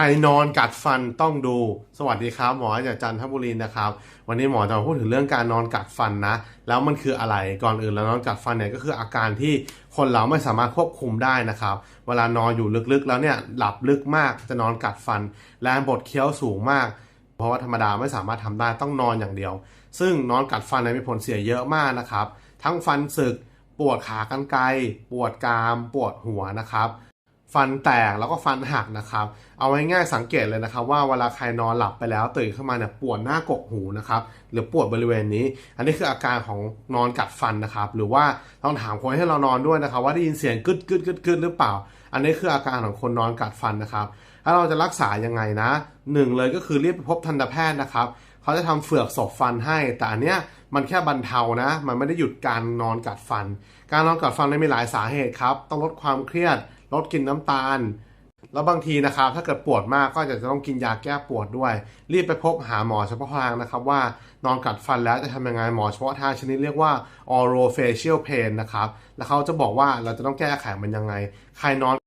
รนอนกัดฟันต้องดู สวัสดีครับ หมอจากจันทบุรีนะครับ วันนี้หมอจะมาพูดถึงเรื่องการนอนกัดฟันนะ แล้วมันคืออะไร ก่อนอื่นแล้วนอนกัดฟันเนี่ยก็คืออาการที่คนเราไม่สามารถควบคุมได้นะครับ เวลานอนอยู่ลึกๆ แล้วเนี่ยหลับลึกมากจะนอนกัดฟัน แรงบดเคี้ยวสูงมาก เพราะว่าธรรมดาไม่สามารถทำได้ต้องนอนอย่างเดียว ซึ่งนอนกัดฟันเนี่ยมีผลเสียเยอะมากนะครับ ทั้งฟันสึก ปวดขากรรไกรปวดกราม ปวดหัวนะครับ ฟันแตกแล้วก็ฟันหักนะครับ เอาไว้ง่ายสังเกตเลยนะครับ ว่าเวลาใครนอนหลับไปแล้วตื่นขึ้นมาเนี่ยปวดหน้ากกหูนะครับหรือปวดบริเวณนี้ อันนี้คืออาการของนอนกัดฟันนะครับ หรือว่าต้องถามคนให้เรานอนด้วยนะครับ ว่าได้ยินเสียงกึดกึดกึดกึดหรือเปล่า อันนี้คืออาการของคนนอนกัดฟันนะครับแล้วเราจะรักษายังไงนะหนึ่งเลยก็คือรีบไปพบทันตแพทย์นะครับเขาจะทำเฟือกศพฟันให้ แต่อันเนี้ยมันแค่บรรเทานะ มันไม่ได้หยุดการนอนกัดฟัน การนอนกัดฟันเนี่ยมีหลายสาเหตุครับ ต้องลดความเครียด ลดกินน้ำตาล แล้วบางทีนะครับถ้าเกิดปวดมากก็จะต้องกินยาแก้ปวดด้วย รีบไปพบหาหมอเฉพาะทางนะครับ ว่านอนกัดฟันแล้วจะทำยังไงหมอเฉพาะทางชนิดเรียกว่า orofacial pain นะครับแล้วเขาจะบอกว่าเราจะต้องแก้ไขมันยังไง ใครนอน